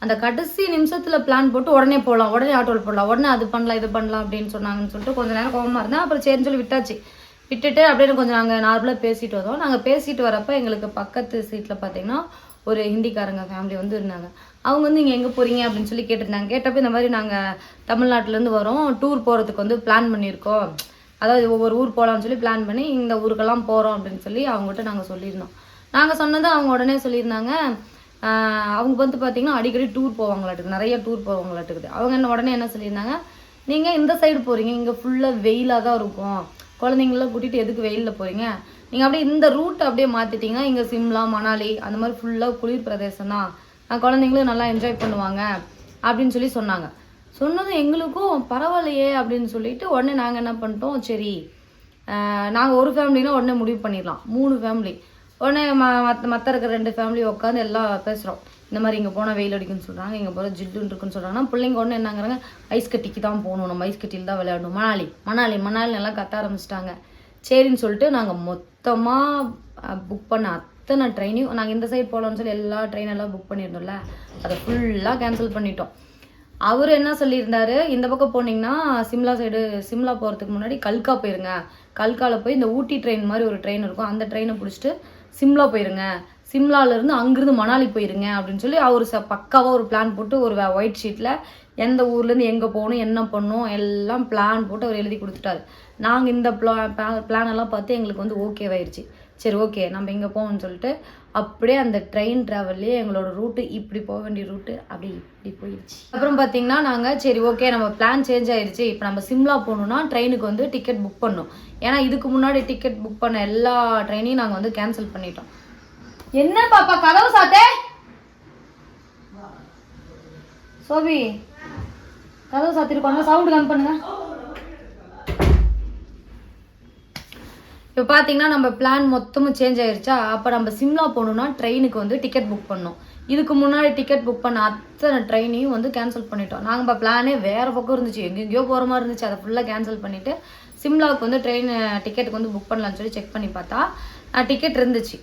அந்த கடைசி நிமிஷத்தில் பிளான் போட்டு உடனே போகலாம் உடனே ஆட்டோவில் போடலாம். உடனே அது பண்ணலாம் இது பண்ணலாம் அப்படின்னு சொன்னாங்கன்னு சொல்லிட்டு கொஞ்ச நேரம் கோவமாக இருந்தேன். அப்புறம் சரின்னு சொல்லி விட்டாச்சு. விட்டுட்டு அப்படியே கொஞ்சம் நாங்கள் நார்மலாக பேசிட்டு வந்தோம். நாங்கள் பேசிட்டு வரப்போ எங்களுக்கு பக்கத்து சீட்டில் பார்த்தீங்கன்னா ஒரு ஹிந்திக்காரங்க ஃபேமிலி வந்து இருந்தாங்க அவங்க வந்து இங்கே எங்கே போகிறீங்க அப்படின்னு சொல்லி கேட்டிருந்தாங்க. கேட்டப்போ இந்த மாதிரி நாங்கள் தமிழ்நாட்டிலேருந்து வரோம். டூர் போகிறதுக்கு வந்து பிளான் பண்ணியிருக்கோம். அதாவது ஒவ்வொரு ஊர் போகலான்னு சொல்லி பிளான் பண்ணி இந்த ஊருக்கெல்லாம் போகிறோம் அப்படின்னு சொல்லி அவங்ககிட்ட நாங்கள் சொல்லியிருந்தோம். நாங்கள் சொன்னது அவங்க உடனே சொல்லியிருந்தாங்க. அவங்க வந்து பார்த்தீங்கன்னா அடிக்கடி டூர் போவாங்களாட்டுக்கு நிறைய டூர் போவாங்களாட்டுக்குது. அவங்க என்ன உடனே என்ன சொல்லியிருந்தாங்க? நீங்கள் இந்த சைடு போகிறீங்க இங்கே ஃபுல்லாக வெயிலாக தான் இருக்கும். குழந்தைங்கள கூட்டிகிட்டு எதுக்கு வெயிலில் போகிறீங்க நீங்கள் அப்படியே இந்த ரூட் அப்படியே மாற்றிட்டீங்கன்னா இங்கே சிம்லா மணாலி அந்த மாதிரி ஃபுல்லாக குளிர் பிரதேசம் தான். குழந்தைங்களும் நல்லா என்ஜாய் பண்ணுவாங்க அப்படின்னு சொல்லி சொன்னாங்க. சொன்னதும் எங்களுக்கும் பரவாயில்லையே அப்படின்னு சொல்லிட்டு உடனே நாங்கள் என்ன பண்ணிட்டோம் சரி நாங்கள் ஒரு ஃபேமிலினா உடனே முடிவு பண்ணிடலாம். மூணு ஃபேமிலி உடனே ம மற்ற மற்ற இருக்கிற ரெண்டு ஃபேமிலி உட்காந்து எல்லாம் பேசுகிறோம் இந்த மாதிரி இங்கே போனால் வெயில் அடிக்குன்னு சொல்கிறாங்க இங்கே போனால் ஜில்லுன்னு இருக்குன்னு சொல்கிறாங்கன்னா பிள்ளைங்க ஒன்று என்னங்கிறாங்க ஐஸ் கட்டிக்கு தான் போகணும் நம்ம ஐஸ் கட்டியில் தான் விளையாடணும். மணாலி மணாலி மணாலி நல்லா கத்த ஆரம்பிச்சிட்டாங்க. சரின்னு சொல்லிட்டு நாங்கள் மொத்தமாக புக் பண்ண அத்தனை ட்ரெயினையும் நாங்கள் இந்த சைடு போகலான்னு சொல்லி எல்லா ட்ரெயின் எல்லாம் புக் பண்ணியிருந்தோம்ல அதை ஃபுல்லாக கேன்சல் பண்ணிட்டோம். அவர் என்ன சொல்லியிருந்தாரு இந்த பக்கம் போனீங்கன்னா சிம்லா சைடு சிம்லா போகிறதுக்கு முன்னாடி கல்கா போயிருங்க. கல்காவில் போய் இந்த ஊட்டி ட்ரெயின் மாதிரி ஒரு ட்ரெயின் இருக்கும் அந்த ட்ரெயினை பிடிச்சிட்டு சிம்லா போயிருங்க. சிம்லாலேருந்து அங்கேருந்து மணாலி போயிருங்க அப்படின்னு சொல்லி அவர் ச பக்காவாக ஒரு பிளான் போட்டு ஒரு ஒயிட் ஷீட்டில் எந்த ஊர்லேருந்து எங்கே போகணும் என்ன பண்ணணும் எல்லாம் பிளான் போட்டு அவர் எழுதி கொடுத்துட்டாரு. நாங்கள் இந்த பிளா பிளான் எல்லாம் பார்த்து எங்களுக்கு வந்து ஓகேவாயிருச்சு சரி ஓகே நம்ம இங்கே போவோம்னு சொல்லிட்டு அப்படியே அந்த ட்ரெயின் ட்ராவல்லே எங்களோட ரூட்டு இப்படி போக வேண்டிய ரூட்டு அப்படி இப்படி போயிடுச்சு அப்புறம் பார்த்தீங்கன்னா நாங்கள் சரி ஓகே நம்ம பிளான் சேஞ்ச் ஆயிடுச்சு இப்போ நம்ம சிம்லா போகணுன்னா ட்ரெயினுக்கு வந்து டிக்கெட் புக் பண்ணோம் ஏன்னா இதுக்கு முன்னாடி டிக்கெட் புக் பண்ண எல்லா ட்ரெயினையும் நாங்கள் வந்து கேன்சல் பண்ணிட்டோம். என்ன பாப்பா கதவு சாத்தே? சோபி கதவு சாத்திருக்கோம் சவுண்டு கம்மி பண்ணுங்க. இப்போ பார்த்தீங்கன்னா நம்ம பிளான் மொத்தமும் சேஞ்ச் ஆயிருச்சா? அப்போ நம்ம சிம்லா போகணுன்னா ட்ரெயினுக்கு வந்து டிக்கெட் புக் பண்ணோம் இதுக்கு முன்னாடி டிக்கெட் புக் பண்ண அத்தனை ட்ரெயினையும் வந்து கேன்சல் பண்ணிட்டோம். நாங்கள் இப்போ பிளானே வேறு பக்கம் இருந்துச்சு. எங்கெங்கேயோ போகிற மாதிரி இருந்துச்சு. அதை ஃபுல்லாக கேன்சல் பண்ணிவிட்டு சிம்லாவுக்கு வந்து ட்ரெயின் டிக்கெட்டுக்கு வந்து புக் பண்ணலான்னு சொல்லி செக் பண்ணி பார்த்தா டிக்கெட் இருந்துச்சு.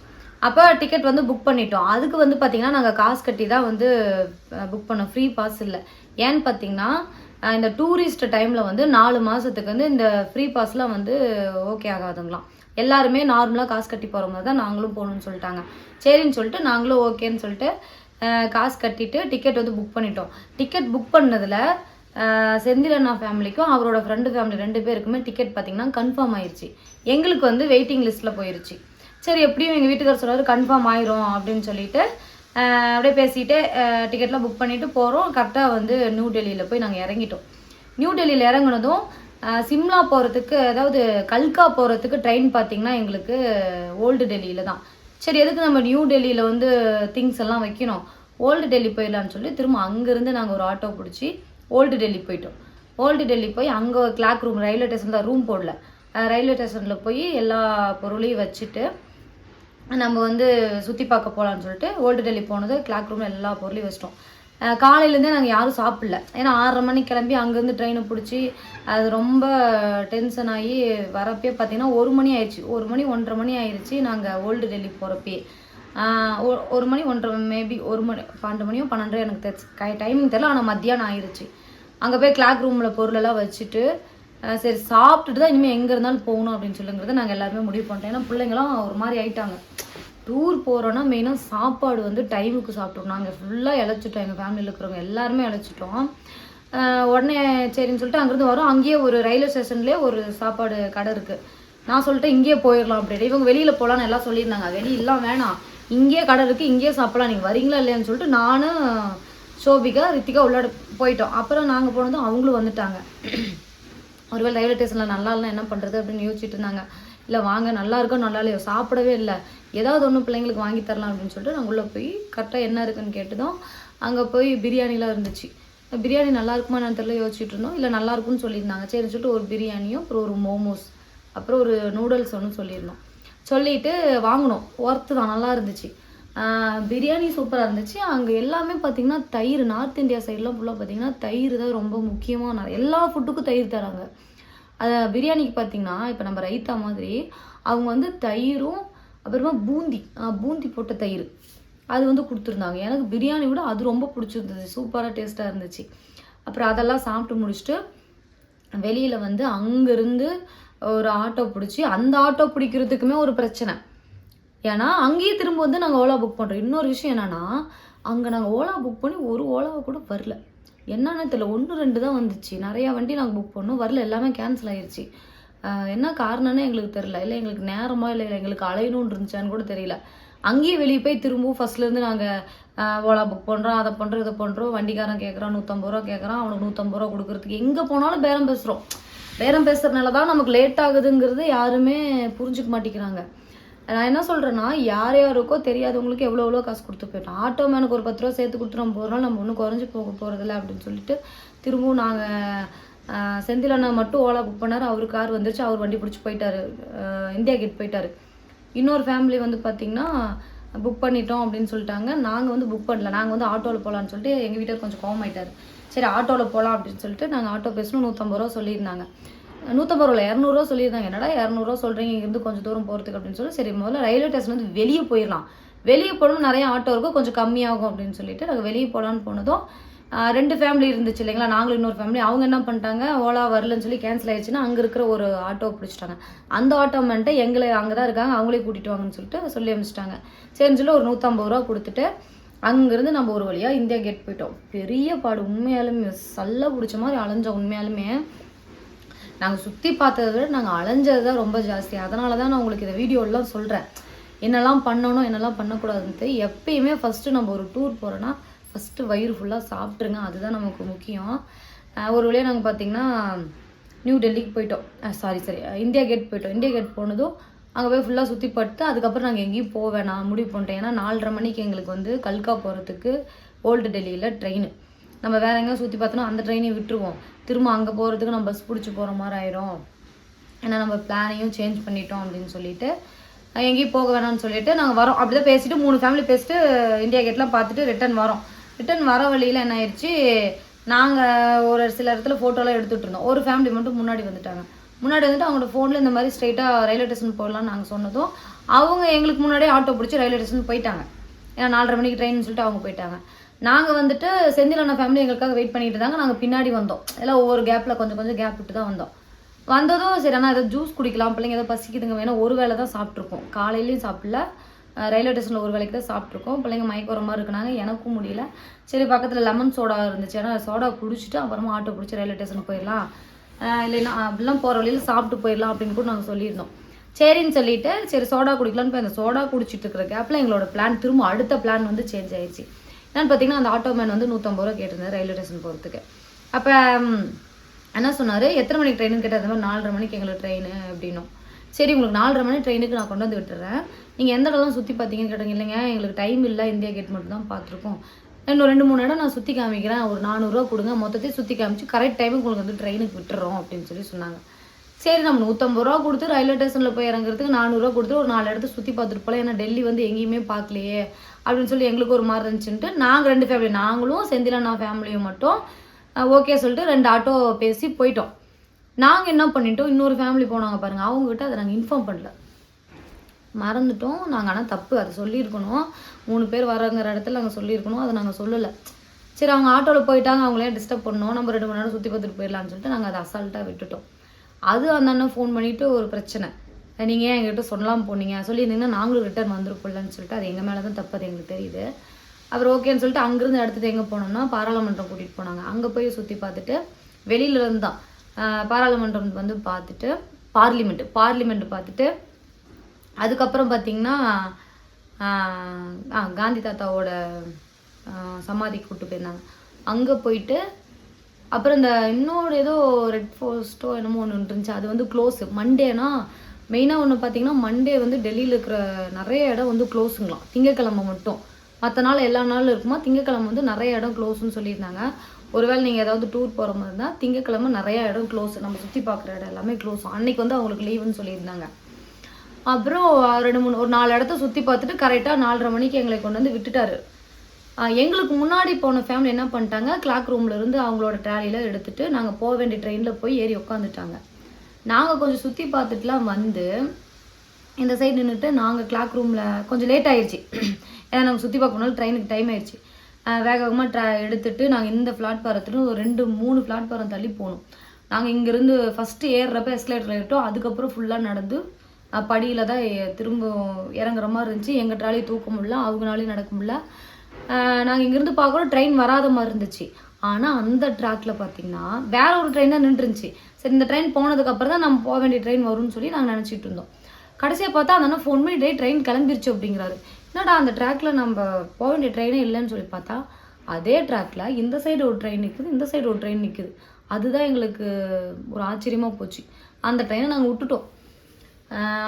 அப்போ டிக்கெட் வந்து புக் பண்ணிட்டோம். அதுக்கு வந்து பார்த்தீங்கன்னா நாங்கள் காசு கட்டி தான் வந்து புக் பண்ணோம். ஃப்ரீ பாஸ் இல்லை. ஏன்னு பார்த்தீங்கன்னா இந்த டூரிஸ்ட் டைமில் வந்து நாலு மாதத்துக்கு வந்து இந்த ஃப்ரீ பாஸ்லாம் வந்து ஓகே ஆகாதுங்களாம். எல்லாருமே நார்மலாக காசு கட்டி போகிற மாதிரி தான் நாங்களும் போகணும்னு சொல்லிட்டாங்க. சரின்னு சொல்லிட்டு நாங்களும் ஓகேன்னு சொல்லிட்டு காசு கட்டிட்டு டிக்கெட் வந்து புக் பண்ணிட்டோம். டிக்கெட் புக் பண்ணதில் செந்தில் அண்ணா ஃபேமிலிக்கும் அவரோட ஃப்ரெண்டு ஃபேமிலி ரெண்டு பேருக்குமே டிக்கெட் பார்த்தீங்கன்னா கன்ஃபார்ம் ஆயிடுச்சு எங்களுக்கு வந்து வெயிட்டிங் லிஸ்ட்டில் போயிடுச்சு சரி எப்படியும் எங்கள் வீட்டுக்காரர் சொல்றாரு கன்ஃபார்ம் ஆயிரும் அப்படின்னு சொல்லிட்டு அப்படியே பேசிட்டு டிக்கெட்லாம் புக் பண்ணிட்டு போகிறோம் கரெக்டாக வந்து நியூ டெல்லியில் போய் நாங்கள் இறங்கிட்டோம். நியூ டெல்லியில் இறங்குனதும் சிம்லா போகிறதுக்கு அதாவது கல்கா போகிறதுக்கு ட்ரெயின் பார்த்தீங்கன்னா எங்களுக்கு ஓல்டு டெல்லியில் தான். சரி எதுக்கு நம்ம நியூ டெல்லியில் வந்து திங்ஸ் எல்லாம் வைக்கணும்? ஓல்டு டெல்லி போயிடலான்னு சொல்லி திரும்ப அங்கேருந்து நாங்கள் ஒரு ஆட்டோ பிடிச்சி ஓல்டு டெல்லி போயிட்டோம். ஓல்டு டெல்லி போய் அங்கே கிளாக் ரூம் ரயில்வே ஸ்டேஷனில் ரூம் போடல. ரயில்வே ஸ்டேஷனில் போய் எல்லா பொருளையும் வச்சுட்டு நம்ம வந்து சுற்றி பார்க்க போகலான்னு சொல்லிட்டு ஓல்டு டெல்லி போனது கிளாக் ரூமில் எல்லா பொருளையும் வச்சிட்டோம். காலையிலேருந்தே நாங்கள் யாரும் சாப்பிடல. ஏன்னா ஆறரை மணிக்கு கிளம்பி அங்கேருந்து ட்ரெயினை பிடிச்சி அது ரொம்ப டென்ஷன் ஆகி வரப்பே பார்த்தீங்கன்னா ஒரு மணி ஆயிடுச்சு. ஒரு மணி ஒன்றரை மணி ஆயிடுச்சு நாங்கள் ஓல்டு டெல்லி போகிறப்பே ஒரு மணி ஒன்றரை மேபி ஒரு மணி பன்னெண்டு மணியோ பன்னெண்டரை எனக்கு தெ டைமிங் தெரியல ஆனால் மத்தியானம் ஆயிடுச்சு அங்கே போய் கிளாக் ரூமில் பொருளெல்லாம் வச்சுட்டு சரி சாப்பிட்டுட்டு தான் இனிமேல் எங்கே இருந்தாலும் போகணும் அப்படின்னு சொல்லுங்கிறத நாங்கள் எல்லாருமே முடிவு பண்ணிட்டோம். ஏன்னா பிள்ளைங்களாம் ஒரு மாதிரி ஆயிட்டாங்க. டூர் போகிறோன்னா மெயினாக சாப்பாடு வந்து டைமுக்கு சாப்பிட்றோம் நாங்கள் ஃபுல்லாக இழைச்சிட்டோம். எங்கள் ஃபேமிலியில் இருக்கிறவங்க எல்லாருமே இழைச்சிட்டோம். உடனே சரின்னு சொல்லிட்டு அங்கேருந்து வரோம். அங்கேயே ஒரு ரயில்வே ஸ்டேஷன்லேயே ஒரு சாப்பாடு கடை இருக்குது நான் சொல்லிட்டு இங்கேயே போயிடலாம் அப்படின்னு. இவங்க வெளியில் போகலான்னு எல்லாம் சொல்லியிருந்தாங்க. வெளியெல்லாம் வேணாம். இங்கேயே கடை இருக்குது இங்கேயே சாப்பிடலாம். நீங்கள் வரீங்களா இல்லையான்னு சொல்லிட்டு நானும் சோபிகா ரித்திகா உள்ளாட போயிட்டோம். அப்புறம் நாங்கள் போனதும் அவங்களும் வந்துட்டாங்க. ஒருவேளை ரயில்வே ஸ்டேஷனில் நல்லா இல்லை என்ன பண்ணுறது அப்படின்னு யோசிச்சுட்டு இருந்தாங்க. இல்லை வாங்க நல்லா இருக்கோ நல்லா இல்லையோ சாப்பிடவே இல்லை. ஏதாவது ஒன்று பிள்ளைங்களுக்கு வாங்கி தரலாம் அப்படின்னு சொல்லிட்டு நாங்கள் உள்ளே போய் கரெக்டாக என்ன இருக்குன்னு கேட்டுதான் அங்கே போய் பிரியாணிலாம் இருந்துச்சு. பிரியாணி நல்லா இருக்குமா நான் தெரியல யோசிச்சுட்டு இருந்தோம். இல்லை நல்லா இருக்கும்னு சொல்லியிருந்தாங்க. சரின்னு சொல்லிட்டு ஒரு பிரியாணியும் அப்புறம் ஒரு மோமோஸ் அப்புறம் ஒரு நூடுல்ஸ் ஒன்று சொல்லியிருந்தோம். சொல்லிட்டு வாங்கினோம். ஒர்த்து தான் நல்லா இருந்துச்சு. பிரியாணி சூப்பராக இருந்துச்சு. அங்கே எல்லாமே பார்த்தீங்கன்னா தயிர் நார்த் இந்தியா சைட்லாம் ஃபுல்லாக பார்த்தீங்கன்னா தயிர் தான் ரொம்ப முக்கியமான எல்லா ஃபுட்டுக்கும் தயிர் தராங்க. அதை பிரியாணிக்கு பார்த்தீங்கன்னா இப்போ நம்ம ரைத்தா மாதிரி அவங்க வந்து தயிரும் அப்புறமா பூந்தி பூந்தி போட்ட தயிர். அது வந்து கொடுத்துருந்தாங்க. எனக்கு பிரியாணி விட அது ரொம்ப பிடிச்சிருந்துச்சு சூப்பராக டேஸ்ட்டாக இருந்துச்சு. அப்புறம் அதெல்லாம் சாப்பிட்டு முடிச்சுட்டு வெளியில் வந்து அங்கேருந்து ஒரு ஆட்டோ பிடிச்சி அந்த ஆட்டோ பிடிக்கிறதுக்குமே ஒரு பிரச்சனை. ஏன்னா அங்கேயே திரும்ப வந்து நாங்கள் ஓலா புக் பண்ணுறோம் இன்னொரு விஷயம் என்னன்னா அங்கே நாங்கள் ஓலா புக் பண்ணி ஒரு ஓலாவை கூட வரல. என்னன்னு தெரியல. ஒன்று ரெண்டு தான் வந்துச்சு. நிறையா வண்டி நாங்கள் புக் பண்ணோம். வரல. எல்லாமே கேன்சல் ஆயிடுச்சு என்ன காரணம்னு எங்களுக்கு தெரில இல்லை எங்களுக்கு நேரமாக இல்லை இல்லை எங்களுக்கு அலையணும்னு இருந்துச்சான்னு கூட தெரியல. அங்கேயே வெளியே போய் திரும்பவும் ஃபர்ஸ்ட்லேருந்து நாங்கள் ஓலா புக் பண்ணுறோம் அதை பண்ணுறோம் இதை பண்ணுறோம் வண்டிக்காரன் கேட்குறான் நூற்றம்பது ரூபா கேட்குறான் அவனுக்கு நூற்றம்பது ரூபா கொடுக்குறதுக்கு எங்கே போனாலும் பேரம் பேசுகிறோம் பேரம் பேசுறதுனால தான் நமக்கு லேட் ஆகுதுங்கிறது யாருமே புரிஞ்சுக்க மாட்டேங்கிறாங்க. நான் என்ன சொல்கிறேன்னா யார் யாருக்கோ தெரியாதவங்களுக்கு எவ்வளோ எவ்வளோ காசு கொடுத்து போயிட்டோம் ஆட்டோ மேனுக்கு ஒரு பத்து ரூபா சேர்த்து கொடுத்து நம்ம போகிறோம் நம்ம ஒன்றும் குறைஞ்சி போக போகிறதில்ல அப்படின்னு சொல்லிட்டு திரும்பவும் நாங்கள் செந்தில் அண்ணா மட்டும் ஓலா புக் பண்ணார். அவர் கார் வந்துருச்சு. அவர் வண்டி பிடிச்சி போயிட்டாரு. இந்தியா கேட் போயிட்டாரு. இன்னொரு ஃபேமிலி வந்து பார்த்திங்கன்னா புக் பண்ணிட்டோம் அப்படின்னு சொல்லிட்டாங்க. நாங்கள் வந்து புக் பண்ணல. நாங்கள் வந்து ஆட்டோவில் போகலான்னு சொல்லிட்டு எங்கள் வீட்டில் கொஞ்சம் கோவம் ஆயிட்டார் சரி ஆட்டோவில் போகலாம் அப்படின்னு சொல்லிட்டு நாங்கள் ஆட்டோ பேசணும். நூற்றம்பது ரூபா சொல்லியிருந்தாங்க. நூற்றம்பது ரூபா இரநூறுவா சொல்லியிருந்தாங்க. என்னடா இரநூறுவா சொல்கிறீங்க இங்கேருந்து கொஞ்சம் தூரம் போகிறதுக்கு அப்படின்னு சொல்லி சரி முதல்ல ரயில்வே ஸ்டேஷன் வந்து வெளியே போயிடலாம் வெளியே போகணும் நிறைய ஆட்டோ இருக்கும் கொஞ்சம் கம்மியாகும் அப்படின்னு சொல்லிட்டு நாங்கள் வெளியே போகலான்னு போனதும் ரெண்டு ஃபேமிலி இருந்துச்சு இல்லைங்களா? நாங்களும் இன்னொரு ஃபேமிலி அவங்க என்ன பண்ணிட்டாங்க? ஓலா வரலன்னு சொல்லி கேன்சல் ஆயிடுச்சுன்னா அங்கே இருக்கிற ஒரு ஆட்டோ பிடிச்சிட்டாங்க. அந்த ஆட்டோ மேன்ட்ட எங்களை அங்கே தான் இருக்காங்க அவங்களே கூட்டிட்டு வாங்கன்னு சொல்லிட்டு சொல்லி அனுப்பிச்சிட்டாங்க. சரின்னு சொல்லி ஒரு நூற்றம்பது ரூபா கொடுத்துட்டு அங்கேருந்து நம்ம ஒரு வழியாக இந்தியா கேட் போயிட்டோம். பெரிய பாடு உண்மையாலுமே சல்ல பிடிச்ச மாதிரி அலைஞ்சோம் உண்மையாலுமே. நாங்கள் சுற்றி பார்த்ததை விட நாங்கள் அலைஞ்சது தான் ரொம்ப ஜாஸ்தி. அதனால தான் நான் உங்களுக்கு இந்த வீடியோலாம் சொல்கிறேன் என்னெல்லாம் பண்ணணும் என்னெல்லாம் பண்ணக்கூடாதுன்ட்டு எப்பயுமே ஃபஸ்ட்டு நம்ம ஒரு டூர் போகிறோன்னா ஃபஸ்ட்டு வயிறு ஃபுல்லாக சாப்பிட்ருங்க அதுதான் நமக்கு முக்கியம். ஒரு வழியாக நாங்கள் பார்த்தீங்கன்னா நியூ டெல்லிக்கு போயிட்டோம். சாரி சாரி இந்தியா கேட் போயிட்டோம். இந்தியா கேட் போனதும் அங்கே போய் ஃபுல்லாக சுற்றி பார்த்து அதுக்கப்புறம் நாங்கள் எங்கேயும் போக வேணாம். முடிவு பண்ணிட்டேன் ஏன்னா நாலரை மணிக்கு எங்களுக்கு வந்து கல்கா போகிறதுக்கு ஓல்டு டெல்லியில் ட்ரெயின் நம்ம வேற எங்கேயும் சுற்றி பார்த்தோன்னா அந்த ட்ரெயினையும் விட்டுருவோம். திரும்ப அங்கே போகிறதுக்கு நம்ம பஸ் பிடிச்சி போகிற மாதிரி ஆயிரும். ஏன்னா நம்ம பிளானையும் சேஞ்ச் பண்ணிட்டோம் அப்படின்னு சொல்லிட்டு எங்கேயும் போக வேணாம்னு சொல்லிட்டு நாங்கள் வரோம். அப்படி தான் பேசிட்டு மூணு ஃபேமிலி பேசிட்டு இந்தியா கேட்லாம் பார்த்துட்டு ரிட்டர்ன் வரோம். ரிட்டன் வர வழியில் என்ன ஆயிடுச்சு நாங்கள் ஒரு சில இடத்துல ஃபோட்டோலாம் எடுத்துகிட்டு இருந்தோம். ஒரு ஃபேமிலி மட்டும் முன்னாடி வந்துட்டாங்க. முன்னாடி வந்துட்டு அவங்களோட ஃபோனில் இந்த மாதிரி ஸ்ட்ரைட்டாக ரயில்வே ஸ்டேஷன் போகலான்னு நாங்கள் சொன்னதும் அவங்க எங்களுக்கு முன்னாடியே ஆட்டோ பிடிச்சி ரயில்வே ஸ்டேஷன் போயிட்டாங்க. ஏன்னா நாலரை மணிக்கு ட்ரெயின்னு சொல்லிட்டு அவங்க போயிட்டாங்க. நாங்கள் வந்துட்டு செந்திலான ஃபேமிலி எங்களுக்காக வெயிட் பண்ணிட்டு இருந்தாங்க. நாங்கள் பின்னாடி வந்தோம். எல்லாம் ஒவ்வொரு கேப்பில் கொஞ்சம் கொஞ்சம் கேப் விட்டு தான் வந்தோம். வந்ததும் சரி ஆனால் ஏதோ ஜூஸ் குடிக்கலாம் பிள்ளைங்க ஏதோ பசிக்குதுங்க வேணால் ஒரு வேளை தான் சாப்பிட்ருக்கோம் காலையிலையும் சாப்பிடல. ரயில்வே ஸ்டேஷனில் ஒரு வேலைக்கு தான் சாப்பிட்ருக்கோம் பிள்ளைங்க மயக்க வர மாதிரி இருக்குனாங்க எனக்கும் முடியல. சரி பக்கத்தில் லெமன் சோடா இருந்துச்சு. ஏன்னா சோடா குடிச்சிட்டு அப்புறமா ஆட்டோ பிடிச்சி ரயில்வே ஸ்டேஷனுக்கு போயிடலாம். இல்லைன்னா அப்படிலாம் போகிற வழியில் சாப்பிட்டு போயிடலாம் அப்படின்னு கூட நாங்கள் சொல்லியிருந்தோம். சரின்னு சொல்லிட்டு சரி சோடா குடிக்கலான்னு போய் அந்த சோடா குடிச்சிட்டு இருக்கிற கேப்பில் எங்களோட பிளான் திரும்ப அடுத்த பிளான் வந்து சேஞ்ச் ஆயிடுச்சு. என்னென்னு பார்த்தீங்கன்னா அந்த ஆட்டோ மேன் வந்து நூற்றம்பது ரூபா கேட்டிருந்தார் ரயில்வே ஸ்டேஷன் போகிறதுக்கு அப்போ என்ன சொன்னார்? எத்தனை மணிக்கு ட்ரெயின்னு கேட்டால் மாதிரி நாலரை மணிக்கு எங்களுக்கு ட்ரெயின் அப்படின்னும். சரி உங்களுக்கு நாலரை மணி ட்ரெயினுக்கு நான் கொண்டு வந்து விட்டுறேன். நீங்கள் எந்த இடம்லாம் சுற்றி பார்த்தீங்கன்னு கேட்டாங்க இல்லைங்க. எங்களுக்கு டைம் இல்லை இந்தியா கேட் மட்டும் தான் பார்த்துருக்கோம் இன்னும் ரெண்டு மூணு இடம் நான் சுற்றி காமிக்கிறேன். ஒரு நானூறுரூவா கொடுங்க. மொத்தத்தையும் சுற்றி காமிச்சு கரெக்ட் டைமுக்கு உங்களுக்கு வந்து ட்ரெயினுக்கு விட்டுறோம் அப்படின்னு சொல்லி சொன்னாங்க. சரி நம்ம நூற்றம்பது ரூபா கொடுத்து ரயில்வே ஸ்டேஷனில் போய் இறங்குறதுக்கு நானூறுரூவா கொடுத்து ஒரு நாலு இடத்த சுற்றி பார்த்துட்டு போகலாம் ஏன்னா டெல்லி வந்து எங்கேயுமே பார்க்கலையே அப்படின்னு சொல்லி எங்களுக்கு ஒரு மாதிரி இருந்துச்சுன்ட்டு நாங்கள் ரெண்டு ஃபேமிலி நாங்களும் செந்திலண்ணா ஃபேமிலியும் மட்டும் ஓகே சொல்லிட்டு ரெண்டு ஆட்டோ பேசி போயிட்டோம். நாங்கள் என்ன பண்ணிட்டோம்? இன்னொரு ஃபேமிலி போனாங்க பாருங்கள் அவங்ககிட்ட அதை நாங்கள் இன்ஃபார்ம் பண்ணல. மறந்துட்டோம். நாங்கள் ஆனால் தப்பு அதை சொல்லியிருக்கணும். மூணு பேர் வரங்கிற இடத்துல நாங்கள் சொல்லியிருக்கணும். அதை நாங்கள் சொல்லலை. சரி அவங்க ஆட்டோவில் போயிட்டாங்க. அவங்களே டிஸ்டர்ப் பண்ணோம். நம்ம ரெண்டு மணி நேரம் சுற்றி பார்த்துட்டு போயிடலாம்னு சொல்லிட்டு நாங்கள் அதை அசால்ட்டாக விட்டுட்டோம். அது அந்த அண்ணன் ஃபோன் பண்ணிவிட்டு ஒரு பிரச்சனை. நீங்கள் ஏன் எங்கிட்ட சொல்லலாம் போனீங்க? சொல்லியிருந்தீங்கன்னா நாங்களும் ரிட்டர்ன் வந்துருப்போம்லன்னு சொல்லிட்டு அது எங்கள் மேலே தான் தப்பு அது எங்களுக்கு தெரியுது. அப்புறம் ஓகேன்னு சொல்லிட்டு அங்கேருந்து அடுத்தது எங்கே போனோம்னா பாராளுமன்றம் கூட்டிகிட்டு போனாங்க. அங்கே போய் சுற்றி பார்த்துட்டு வெளியிலருந்து தான் பாராளுமன்றம் வந்து பார்த்துட்டு பார்லிமெண்ட்டு பார்லிமெண்ட்டு பார்த்துட்டு அதுக்கப்புறம் பார்த்தீங்கன்னா ஆ, காந்தி தாத்தாவோட சமாதி சமாதிக்கு கூப்பிட்டு போயிருந்தாங்க. அங்கே போயிட்டு அப்புறம் இந்த இன்னொரு ஏதோ ரெட் ஃபோஸ்ட்டோ என்னமோ ஒன்று இருந்துச்சு. அது வந்து க்ளோஸு மண்டேனா மெயினாக ஒன்று பார்த்தீங்கன்னா மண்டே வந்து டெல்லியில் இருக்கிற நிறைய இடம் வந்து க்ளோஸுங்களாம் திங்கக்கிழமை மட்டும். மற்ற நாள் எல்லா நாளும் இருக்குமா? திங்கக்கிழமை வந்து நிறைய இடம் க்ளோஸ்னு சொல்லியிருந்தாங்க. ஒருவேளை நீங்கள் ஏதாவது டூர் போகிற மாதிரி இருந்தால் திங்கக்கிழமை நிறைய இடம் க்ளோஸ் நம்ம சுற்றி பார்க்குற இடம் எல்லாமே க்ளோஸ் அன்னைக்கு வந்து அவங்களுக்கு லீவுன்னு சொல்லியிருந்தாங்க. அப்புறம் ரெண்டு மூணு ஒரு நாலு இடத்த சுற்றி பார்த்துட்டு கரெக்டாக நாலரை மணிக்கு எங்களை கொண்டு வந்து விட்டுட்டாரு. எங்களுக்கு முன்னாடி போன ஃபேமிலி என்ன பண்ணிட்டாங்க? கிளாக் ரூம்ல இருந்து அவங்களோட ட்ராலியில் எடுத்துட்டு நாங்கள் போக வேண்டிய ட்ரெயினில் போய் ஏறி உட்காந்துட்டாங்க நாங்கள் கொஞ்சம் சுற்றி பார்த்துட்டுலாம் வந்து இந்த சைடு நின்றுட்டு நாங்கள் கிளாக் ரூமில் கொஞ்சம் லேட் ஆயிடுச்சு ஏன்னா நாங்கள் சுற்றி பார்க்கணும்னால ட்ரெயினுக்கு டைம் ஆயிடுச்சு வேக வேகமாக ட்ரா எடுத்துட்டு நாங்கள் இந்த பிளாட்பாரத்துட்டு ஒரு ரெண்டு மூணு பிளாட்ஃபாரம் தள்ளி போகணும் நாங்கள் இங்கேருந்து ஃபஸ்ட்டு ஏறுறப்ப எஸ்கலேட்டர் ஏறிட்டோம். அதுக்கப்புறம் ஃபுல்லாக நடந்து படியில் தான் திரும்ப இறங்குற மாதிரி இருந்துச்சு. எங்கள் ட்ராலி தூக்க முடியல அவங்களாலையும் நடக்க முடியல. நாங்கள் இங்கேருந்து பார்க்குறோம் ட்ரெயின் வராத மாதிரி இருந்துச்சு. ஆனால் அந்த ட்ராக்ல பார்த்தீங்கன்னா வேற ஒரு ட்ரெயின் தான் நின்றுருந்துச்சு. சரி இந்த ட்ரெயின் போனதுக்கப்புறம் தான் நம்ம போக வேண்டிய ட்ரெயின் வரும்னு சொல்லி நாங்கள் நினச்சிட்டு இருந்தோம். கடைசியாக பார்த்தா அந்த அண்ணா ஃபோன் பண்ணி டே ட்ரெயின் கிளம்பிருச்சு அப்படிங்கிறாரு. என்னடா அந்த ட்ராக்ல நம்ம போக வேண்டிய ட்ரெயினே இல்லைன்னு சொல்லி பார்த்தா அதே ட்ராக்ல இந்த சைடு ஒரு ட்ரெயின் நிற்குது இந்த சைடு ஒரு ட்ரெயின் நிற்குது அதுதான் எங்களுக்கு ஒரு ஆச்சரியமாக போச்சு. அந்த ட்ரெயினை நாங்கள் விட்டுட்டோம்.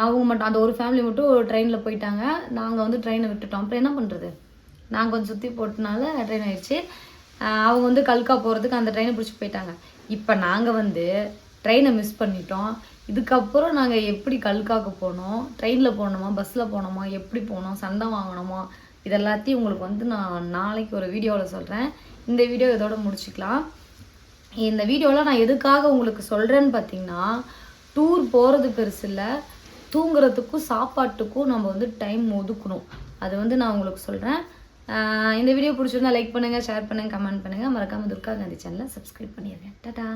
அவங்க மட்டும் அந்த ஒரு ஃபேமிலி மட்டும் ஒரு ட்ரெயினில் போயிட்டாங்க. நாங்கள் வந்து ட்ரெயினை விட்டுட்டோம். அப்புறம் என்ன பண்ணுறது நாங்கள் கொஞ்சம் சுற்றி போட்டனால ட்ரெயின் ஆயிடுச்சு. அவங்க வந்து கல்கா போகிறதுக்கு அந்த ட்ரெயினை பிடிச்சி போயிட்டாங்க. இப்போ நாங்கள் வந்து ட்ரெயினை மிஸ் பண்ணிட்டோம். இதுக்கப்புறம் நாங்கள் எப்படி கல்காக்கு போனோம்? ட்ரெயினில் போனோமா? பஸ்ஸில் போனோமா? எப்படி போனோம்? சண்டை வாங்கினோமா? இதெல்லாத்தையும் உங்களுக்கு வந்து நான் நாளைக்கு ஒரு வீடியோவில் சொல்கிறேன் இந்த வீடியோ இதோட முடிச்சுக்கலாம். இந்த வீடியோவில் நான் எதுக்காக உங்களுக்கு சொல்கிறேன்னு பார்த்தீங்கன்னா டூர் போகிறது பெருசு இல்லை. தூங்குறதுக்கும் சாப்பாட்டுக்கும் நம்ம வந்து டைம் ஒதுக்கணும். அது வந்து நான் உங்களுக்கு சொல்கிறேன் இந்த வீடியோ பிடிச்சிருந்தா லைக் பண்ணுங்கள் ஷேர் பண்ணுங்கள் கமெண்ட் பண்ணுங்கள் மறக்காமல் துர்கா காந்தி சேனலை சப்ஸ்கிரைப் பண்ணிடுங்க டாடா!